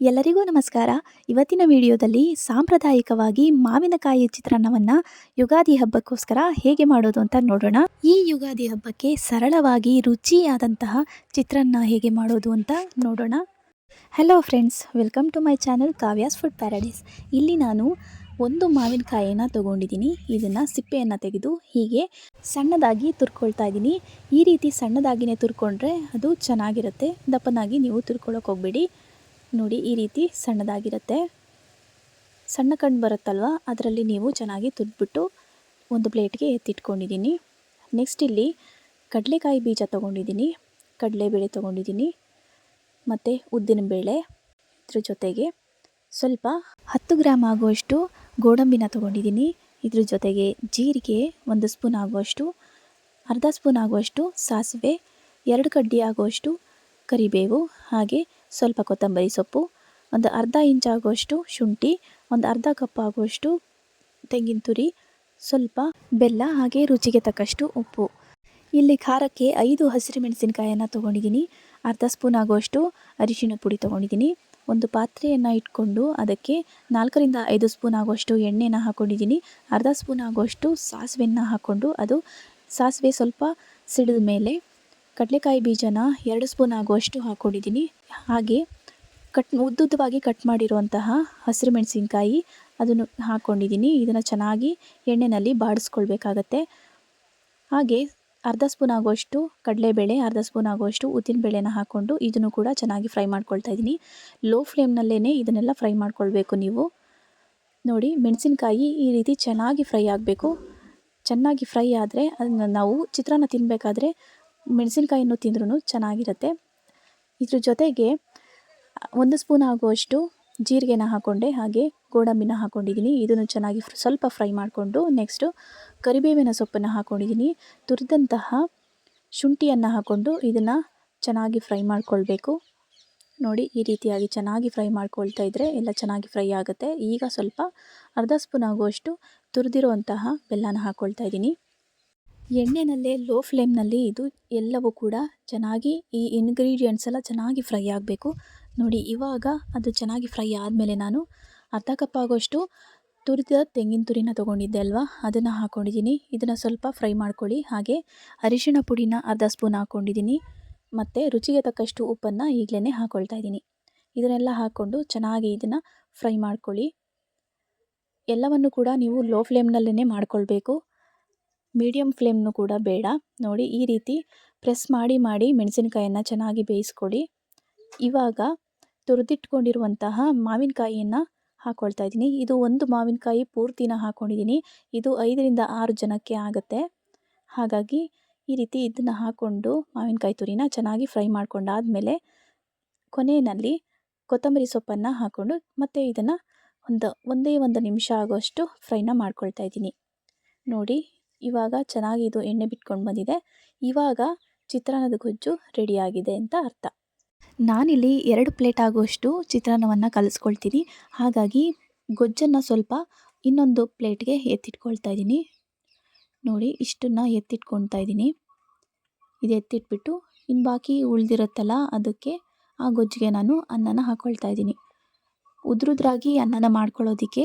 ಎಲ್ಲರಿಗೂ ನಮಸ್ಕಾರ. ಇವತ್ತಿನ ವಿಡಿಯೋದಲ್ಲಿ ಸಾಂಪ್ರದಾಯಿಕವಾಗಿ ಮಾವಿನಕಾಯಿ ಚಿತ್ರಾನ್ನವನ್ನು ಯುಗಾದಿ ಹಬ್ಬಕ್ಕೋಸ್ಕರ ಹೇಗೆ ಮಾಡೋದು ಅಂತ ನೋಡೋಣ. ಈ ಯುಗಾದಿ ಹಬ್ಬಕ್ಕೆ ಸರಳವಾಗಿ ರುಚಿಯಾದಂತಹ ಚಿತ್ರಾನ್ನ ಹೇಗೆ ಮಾಡೋದು ಅಂತ ನೋಡೋಣ. Hello friends welcome to my channel Kavya's food paradise ಇಲ್ಲಿ ನಾನು ಒಂದು ಮಾವಿನಕಾಯಿಯನ್ನು ತೊಗೊಂಡಿದ್ದೀನಿ. ಇದನ್ನು ಸಿಪ್ಪೆಯನ್ನು ತೆಗೆದು ಹೀಗೆ ಸಣ್ಣದಾಗಿ ತುರ್ಕೊಳ್ತಾ ಇದ್ದೀನಿ. ಈ ರೀತಿ ಸಣ್ಣದಾಗಿನೇ ತುರ್ಕೊಂಡ್ರೆ ಅದು ಚೆನ್ನಾಗಿರುತ್ತೆ. ದಪ್ಪನಾಗಿ ನೀವು ತುರ್ಕೊಳ್ಳೋಕೆ ಹೋಗ್ಬೇಡಿ. ನೋಡಿ, ಈ ರೀತಿ ಸಣ್ಣದಾಗಿರುತ್ತೆ. ಸಣ್ಣ ಕಣ್ಣು ಬರುತ್ತಲ್ವ? ಅದರಲ್ಲಿ ನೀವು ಚೆನ್ನಾಗಿ ತುದ್ಬಿಟ್ಟು ಒಂದು ಪ್ಲೇಟ್ಗೆ ಎತ್ತಿಟ್ಕೊಂಡಿದ್ದೀನಿ. ನೆಕ್ಸ್ಟ್ ಇಲ್ಲಿ ಕಡಲೆಕಾಯಿ ಬೀಜ ತೊಗೊಂಡಿದ್ದೀನಿ. ಕಡಲೆಬೇಳೆ ತೊಗೊಂಡಿದ್ದೀನಿ. ಮತ್ತು ಉದ್ದಿನಬೇಳೆ ಇದ್ರ ಜೊತೆಗೆ ಸ್ವಲ್ಪ ಹತ್ತು ಗ್ರಾಮ್ ಆಗುವಷ್ಟು ಗೋಡಂಬಿನ ತೊಗೊಂಡಿದ್ದೀನಿ. ಇದ್ರ ಜೊತೆಗೆ ಜೀರಿಗೆ ಒಂದು ಸ್ಪೂನ್ ಆಗುವಷ್ಟು, ಅರ್ಧ ಸ್ಪೂನ್ ಆಗುವಷ್ಟು ಸಾಸಿವೆ, ಎರಡು ಕಡ್ಡಿ ಆಗುವಷ್ಟು ಕರಿಬೇವು, ಹಾಗೆ ಸ್ವಲ್ಪ ಕೊತ್ತಂಬರಿ ಸೊಪ್ಪು, ಒಂದು ಅರ್ಧ ಇಂಚ್ ಆಗುವಷ್ಟು ಶುಂಠಿ, ಒಂದು ಅರ್ಧ ಕಪ್ ಆಗುವಷ್ಟು ತೆಂಗಿನ ತುರಿ, ಸ್ವಲ್ಪ ಬೆಲ್ಲ ಹಾಗೆ ರುಚಿಗೆ ತಕ್ಕಷ್ಟು ಉಪ್ಪು. ಇಲ್ಲಿ ಖಾರಕ್ಕೆ ಐದು ಹಸಿರು ಮೆಣಸಿನಕಾಯನ್ನು ತೊಗೊಂಡಿದ್ದೀನಿ. ಅರ್ಧ ಸ್ಪೂನ್ ಆಗುವಷ್ಟು ಅರಿಶಿಣ ಪುಡಿ ತೊಗೊಂಡಿದ್ದೀನಿ. ಒಂದು ಪಾತ್ರೆಯನ್ನು ಇಟ್ಕೊಂಡು ಅದಕ್ಕೆ ನಾಲ್ಕರಿಂದ ಐದು ಸ್ಪೂನ್ ಆಗುವಷ್ಟು ಎಣ್ಣೆನ ಹಾಕ್ಕೊಂಡಿದ್ದೀನಿ ಅರ್ಧ ಸ್ಪೂನ್ ಆಗುವಷ್ಟು ಸಾಸಿವೆಯನ್ನು ಹಾಕ್ಕೊಂಡು ಅದು ಸಾಸಿವೆ ಸ್ವಲ್ಪ ಸಿಡಿದ ಮೇಲೆ ಕಡಲೆಕಾಯಿ ಬೀಜನ ಎರಡು ಸ್ಪೂನ್ ಆಗುವಷ್ಟು ಹಾಕ್ಕೊಂಡಿದ್ದೀನಿ ಹಾಗೆ ಕಟ್ ಉದ್ದುದ್ದವಾಗಿ ಕಟ್ ಮಾಡಿರುವಂತಹ ಹಸಿರು ಮೆಣಸಿನ್ಕಾಯಿ ಅದನ್ನು ಹಾಕ್ಕೊಂಡಿದ್ದೀನಿ ಇದನ್ನು ಚೆನ್ನಾಗಿ ಎಣ್ಣೆಯಲ್ಲಿ ಬಾಡಿಸ್ಕೊಳ್ಬೇಕಾಗತ್ತೆ. ಹಾಗೆ ಅರ್ಧ ಸ್ಪೂನ್ ಆಗುವಷ್ಟು ಕಡಲೆಬೇಳೆ, ಅರ್ಧ ಸ್ಪೂನ್ ಆಗುವಷ್ಟು ಉದ್ದಿನಬೇಳೆನ ಹಾಕ್ಕೊಂಡು ಇದನ್ನು ಕೂಡ ಚೆನ್ನಾಗಿ ಫ್ರೈ ಮಾಡ್ಕೊಳ್ತಾ ಇದ್ದೀನಿ. ಲೋ ಫ್ಲೇಮ್ನಲ್ಲೇ ಇದನ್ನೆಲ್ಲ ಫ್ರೈ ಮಾಡ್ಕೊಳ್ಬೇಕು ನೀವು. ನೋಡಿ, ಮೆಣಸಿನ್ಕಾಯಿ ಈ ರೀತಿ ಚೆನ್ನಾಗಿ ಫ್ರೈ ಆಗಬೇಕು. ಚೆನ್ನಾಗಿ ಫ್ರೈ ಆದರೆ ಅದನ್ನು ನಾವು ಚಿತ್ರಾನ್ನ ತಿನ್ನಬೇಕಾದ್ರೆ ಮೆಣಸಿನ್ಕಾಯಿಯನ್ನು ತಿಂದ್ರೂ ಚೆನ್ನಾಗಿರುತ್ತೆ. ಇದ್ರ ಜೊತೆಗೆ, ಒಂದು ಸ್ಪೂನ್ ಆಗುವಷ್ಟು ಜೀರಿಗೆನ ಹಾಕ್ಕೊಂಡೆ ಹಾಗೆ ಗೋಡಂಬಿನ ಹಾಕ್ಕೊಂಡಿದ್ದೀನಿ ಇದನ್ನು ಚೆನ್ನಾಗಿ ಸ್ವಲ್ಪ ಫ್ರೈ ಮಾಡಿಕೊಂಡು ನೆಕ್ಸ್ಟು ಕರಿಬೇವಿನ ಸೊಪ್ಪನ್ನು ಹಾಕ್ಕೊಂಡಿದ್ದೀನಿ ತುರಿದಂತಹ ಶುಂಠಿಯನ್ನು ಹಾಕ್ಕೊಂಡು ಇದನ್ನು ಚೆನ್ನಾಗಿ ಫ್ರೈ ಮಾಡ್ಕೊಳ್ಬೇಕು. ನೋಡಿ, ಈ ರೀತಿಯಾಗಿ ಚೆನ್ನಾಗಿ ಫ್ರೈ ಮಾಡ್ಕೊಳ್ತಾ ಇದ್ದರೆ ಎಲ್ಲ ಚೆನ್ನಾಗಿ ಫ್ರೈ ಆಗುತ್ತೆ. ಈಗ ಸ್ವಲ್ಪ ಅರ್ಧ ಸ್ಪೂನ್ ಆಗುವಷ್ಟು ತುರಿದಿರುವಂತಹ ಬೆಲ್ಲನ ಹಾಕ್ಕೊಳ್ತಾ ಇದ್ದೀನಿ. ಎಣ್ಣೆನಲ್ಲೇ ಲೋ ಫ್ಲೇಮ್ನಲ್ಲಿ ಇದು ಎಲ್ಲವೂ ಕೂಡ ಚೆನ್ನಾಗಿ ಈ ಇಂಗ್ರೀಡಿಯೆಂಟ್ಸ್ ಎಲ್ಲ ಚೆನ್ನಾಗಿ ಫ್ರೈ ಆಗಬೇಕು. ನೋಡಿ, ಇವಾಗ ಅದು ಚೆನ್ನಾಗಿ ಫ್ರೈ ಆದಮೇಲೆ ನಾನು ಅರ್ಧ ಕಪ್ ಆಗೋಷ್ಟು ತುರಿದ ತೆಂಗಿನ ತುರಿನ ತೊಗೊಂಡಿದ್ದೆ ಅಲ್ವಾ? ಅದನ್ನು ಹಾಕ್ಕೊಂಡಿದ್ದೀನಿ ಇದನ್ನು ಸ್ವಲ್ಪ ಫ್ರೈ ಮಾಡ್ಕೊಳ್ಳಿ. ಹಾಗೆ ಅರಿಶಿಣ ಪುಡಿನ ಅರ್ಧ ಸ್ಪೂನ್ ಹಾಕ್ಕೊಂಡಿದ್ದೀನಿ ಮತ್ತು ರುಚಿಗೆ ತಕ್ಕಷ್ಟು ಉಪ್ಪನ್ನು ಈಗಲೇ ಹಾಕ್ಕೊಳ್ತಾ ಇದ್ದೀನಿ. ಇದನ್ನೆಲ್ಲ ಹಾಕ್ಕೊಂಡು ಚೆನ್ನಾಗಿ ಇದನ್ನು ಫ್ರೈ ಮಾಡ್ಕೊಳ್ಳಿ. ಎಲ್ಲವನ್ನು ಕೂಡ ನೀವು ಲೋ ಫ್ಲೇಮ್ನಲ್ಲೇ ಮಾಡ್ಕೊಳ್ಬೇಕು. ಮೀಡಿಯಮ್ ಫ್ಲೇಮ್ನು ಕೂಡ ಬೇಡ. ನೋಡಿ, ಈ ರೀತಿ ಪ್ರೆಸ್ ಮಾಡಿ ಮಾಡಿ ಮೆಣಸಿನಕಾಯನ್ನು ಚೆನ್ನಾಗಿ ಬೇಯಿಸ್ಕೊಡಿ. ಇವಾಗ ತುರಿದಿಟ್ಕೊಂಡಿರುವಂತಹ ಮಾವಿನಕಾಯಿಯನ್ನು ಹಾಕ್ಕೊಳ್ತಾ ಇದ್ದೀನಿ. ಇದು ಒಂದು ಮಾವಿನಕಾಯಿ ಪೂರ್ತಿನ ಹಾಕ್ಕೊಂಡಿದ್ದೀನಿ ಇದು ಐದರಿಂದ ಆರು ಜನಕ್ಕೆ ಆಗುತ್ತೆ. ಹಾಗಾಗಿ ಈ ರೀತಿ ಇದನ್ನು ಹಾಕ್ಕೊಂಡು ಮಾವಿನಕಾಯಿ ತುರಿನ ಚೆನ್ನಾಗಿ ಫ್ರೈ ಮಾಡ್ಕೊಂಡಾದಮೇಲೆ ಕೊನೆಯಲ್ಲಿ ಕೊತ್ತಂಬರಿ ಸೊಪ್ಪನ್ನು ಹಾಕ್ಕೊಂಡು ಮತ್ತು ಇದನ್ನು ಒಂದು, ಒಂದೇ ಒಂದು ನಿಮಿಷ ಆಗೋಷ್ಟು ಫ್ರೈನ ಮಾಡ್ಕೊಳ್ತಾ ಇದ್ದೀನಿ. ನೋಡಿ ಇವಾಗ ಚೆನ್ನಾಗಿ ಇದು ಎಣ್ಣೆ ಬಿಟ್ಕೊಂಡು ಬಂದಿದೆ. ಇವಾಗ ಚಿತ್ರಾನ್ನದ ಗೊಜ್ಜು ರೆಡಿಯಾಗಿದೆ ಅಂತ ಅರ್ಥ. ನಾನಿಲ್ಲಿ ಎರಡು ಪ್ಲೇಟ್ ಆಗುವಷ್ಟು ಚಿತ್ರಾನ್ನವನ್ನು ಕಲಿಸ್ಕೊಳ್ತೀನಿ. ಹಾಗಾಗಿ ಗೊಜ್ಜನ್ನು ಸ್ವಲ್ಪ ಇನ್ನೊಂದು ಪ್ಲೇಟ್ಗೆ ಎತ್ತಿಟ್ಕೊಳ್ತಾ ಇದ್ದೀನಿ. ನೋಡಿ, ಇಷ್ಟನ್ನು ಎತ್ತಿಟ್ಕೊಳ್ತಾ ಇದ್ದೀನಿ. ಇದು ಎತ್ತಿಟ್ಬಿಟ್ಟು ಇನ್ನು ಬಾಕಿ ಉಳಿದಿರುತ್ತಲ್ಲ ಅದಕ್ಕೆ ಆ ಗೊಜ್ಜಿಗೆ ನಾನು ಅನ್ನನ ಹಾಕ್ಕೊಳ್ತಾ ಇದ್ದೀನಿ. ಉದ್ರುದ್ರಾಗಿ ಅನ್ನನ ಮಾಡ್ಕೊಳ್ಳೋದಕ್ಕೆ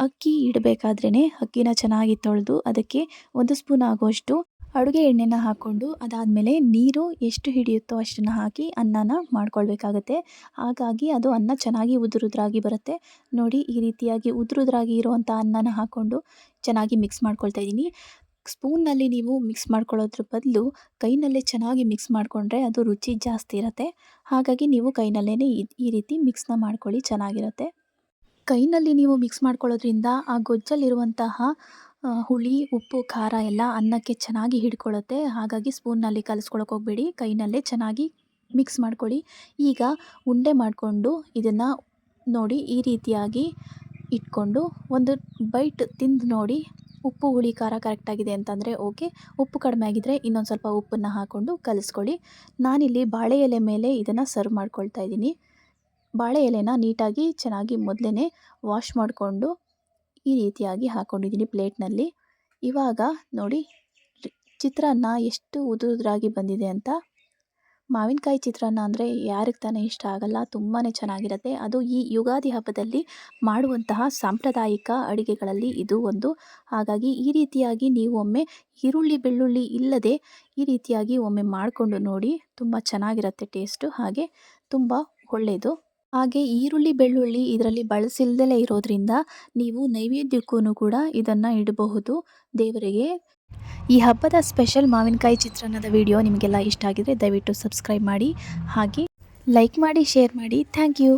ಅಕ್ಕಿ ಇಡಬೇಕಾದ್ರೇ ಅಕ್ಕಿನ ಚೆನ್ನಾಗಿ ತೊಳೆದು ಅದಕ್ಕೆ ಒಂದು ಸ್ಪೂನ್ ಆಗುವಷ್ಟು ಅಡುಗೆ ಎಣ್ಣೆನ ಹಾಕ್ಕೊಂಡು ಅದಾದಮೇಲೆ ನೀರು ಎಷ್ಟು ಹಿಡಿಯುತ್ತೋ ಅಷ್ಟನ್ನು ಹಾಕಿ ಅನ್ನನ ಮಾಡ್ಕೊಳ್ಬೇಕಾಗತ್ತೆ. ಹಾಗಾಗಿ ಅದು ಅನ್ನ ಚೆನ್ನಾಗಿ ಉದುರುದ್ರಾಗಿ ಬರುತ್ತೆ. ನೋಡಿ ಈ ರೀತಿಯಾಗಿ ಉದುರುದ್ರಾಗಿ ಇರುವಂಥ ಅನ್ನನ ಹಾಕ್ಕೊಂಡು ಚೆನ್ನಾಗಿ ಮಿಕ್ಸ್ ಮಾಡ್ಕೊಳ್ತಾ ಇದ್ದೀನಿ. ಸ್ಪೂನ್ನಲ್ಲಿ ನೀವು ಮಿಕ್ಸ್ ಮಾಡ್ಕೊಳ್ಳೋದ್ರ ಬದಲು ಕೈನಲ್ಲೇ ಚೆನ್ನಾಗಿ ಮಿಕ್ಸ್ ಮಾಡಿಕೊಂಡ್ರೆ ಅದು ರುಚಿ ಜಾಸ್ತಿ ಇರುತ್ತೆ. ಹಾಗಾಗಿ ನೀವು ಕೈನಲ್ಲೇ ಈ ರೀತಿ ಮಿಕ್ಸ್ನ ಮಾಡ್ಕೊಳ್ಳಿ ಚೆನ್ನಾಗಿರುತ್ತೆ. ಕೈನಲ್ಲಿ ನೀವು ಮಿಕ್ಸ್ ಮಾಡ್ಕೊಳ್ಳೋದ್ರಿಂದ ಆ ಗೊಜ್ಜಲ್ಲಿರುವಂತಹ ಹುಳಿ, ಉಪ್ಪು, ಖಾರ ಎಲ್ಲ ಅನ್ನಕ್ಕೆ ಚೆನ್ನಾಗಿ ಹಿಡ್ಕೊಳ್ಳುತ್ತೆ. ಹಾಗಾಗಿ ಸ್ಪೂನ್ನಲ್ಲಿ ಕಲಿಸ್ಕೊಳಕ್ಕೆ ಹೋಗಬೇಡಿ. ಕೈನಲ್ಲೇ ಚೆನ್ನಾಗಿ ಮಿಕ್ಸ್ ಮಾಡ್ಕೊಳ್ಳಿ. ಈಗ ಉಂಡೆ ಮಾಡಿಕೊಂಡು ಇದನ್ನು ನೋಡಿ ಈ ರೀತಿಯಾಗಿ ಇಟ್ಕೊಂಡು ಒಂದು ಬೈಟ್ ತಿಂದು ನೋಡಿ ಉಪ್ಪು, ಹುಳಿ, ಖಾರ ಕರೆಕ್ಟಾಗಿದೆ ಅಂತಂದರೆ ಓಕೆ ಉಪ್ಪು ಕಡಿಮೆ ಆಗಿದ್ದರೆ ಇನ್ನೊಂದು ಸ್ವಲ್ಪ ಉಪ್ಪನ್ನು ಹಾಕ್ಕೊಂಡು ಕಲಿಸ್ಕೊಳ್ಳಿ. ನಾನಿಲ್ಲಿ ಬಾಳೆ ಎಲೆ ಮೇಲೆ ಇದನ್ನು ಸರ್ವ್ ಮಾಡ್ಕೊಳ್ತಾ ಇದ್ದೀನಿ. ಬಾಳೆ ಎಲೆನ ನೀಟಾಗಿ ಚೆನ್ನಾಗಿ ಮೊದಲೇ ವಾಶ್ ಮಾಡಿಕೊಂಡು ಈ ರೀತಿಯಾಗಿ ಹಾಕ್ಕೊಂಡಿದ್ದೀನಿ ಪ್ಲೇಟ್ನಲ್ಲಿ. ಇವಾಗ ನೋಡಿ, ಚಿತ್ರಾನ್ನ ಎಷ್ಟು ಉದುರುದ್ರಾಗಿ ಬಂದಿದೆ ಅಂತ. ಮಾವಿನಕಾಯಿ ಚಿತ್ರಾನ್ನ ಅಂದರೆ ಯಾರಿಗೆ ತಾನೇ ಇಷ್ಟ ಆಗಲ್ಲ ತುಂಬಾ ಚೆನ್ನಾಗಿರುತ್ತೆ. ಅದು ಈ ಯುಗಾದಿ ಹಬ್ಬದಲ್ಲಿ ಮಾಡುವಂತಹ ಸಾಂಪ್ರದಾಯಿಕ ಅಡುಗೆಗಳಲ್ಲಿ ಇದು ಒಂದು. ಹಾಗಾಗಿ ಈ ರೀತಿಯಾಗಿ ನೀವು ಒಮ್ಮೆ ಈರುಳ್ಳಿ ಬೆಳ್ಳುಳ್ಳಿ ಇಲ್ಲದೆ ಈ ರೀತಿಯಾಗಿ ಒಮ್ಮೆ ಮಾಡಿಕೊಂಡು ನೋಡಿ, ತುಂಬ ಚೆನ್ನಾಗಿರುತ್ತೆ ಟೇಸ್ಟು ಹಾಗೆ ತುಂಬ ಒಳ್ಳೆಯದು ಹಾಗೆ ಈರುಳ್ಳಿ, ಬೆಳ್ಳುಳ್ಳಿ ಇದರಲ್ಲಿ ಬಳಸಿಲ್ದಲೇ ಇರೋದ್ರಿಂದ ನೀವು ನೈವೇದ್ಯಕ್ಕೂ ಕೂಡ ಇದನ್ನು ಇಡಬಹುದು. ದೇವರಿಗೆ ಈ ಹಬ್ಬದ ಸ್ಪೆಷಲ್ ಮಾವಿನಕಾಯಿ ಚಿತ್ರಾನ್ನದ ವಿಡಿಯೋ ನಿಮಗೆಲ್ಲ ಇಷ್ಟ ಆಗಿದ್ರೆ ದಯವಿಟ್ಟು ಸಬ್ಸ್ಕ್ರೈಬ್ ಮಾಡಿ ಹಾಗೆ ಲೈಕ್ ಮಾಡಿ, ಶೇರ್ ಮಾಡಿ. Thank you.